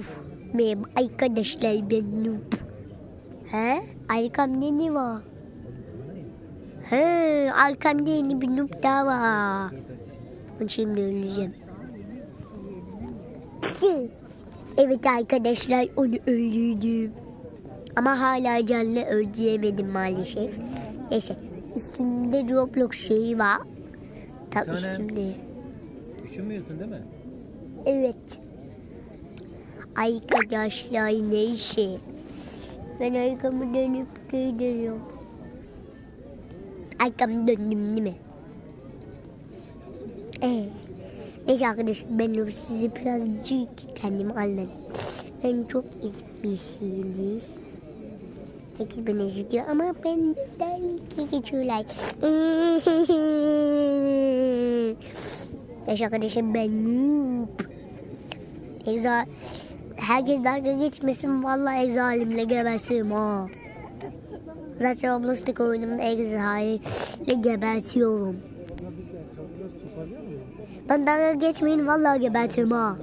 Uf. Merhaba arkadaşlar ben Noob. He? Arkamda ne var? He, arkamda yeni bir Noob daha var. Ben Şimdi öleceğim. evet arkadaşlar onu öldürdüm. Ama hala canlı öldüremedim maalesef. Neyse. Üstümde Roblox şeyi var. Tam Tanem. üstümde. Üşümüyorsun değil mi? Evet. Arkadaşlar neyse. Ben arkamı dönüp gidiyorum. Arkamı döndüm değil mi? Ee, neyse arkadaşlar ben de size birazcık kendimi anladım. Ben çok izmişsiniz. Herkes beni izliyor ama benden geçiyorlar. Neyse arkadaşlar ben noob. Egza herkes dalga geçmesin vallahi egzalimle gebersirim ha. Zaten Roblox'taki oyunumda egzalimle gebertiyorum. Ben dalga geçmeyin vallahi gebertirim ha.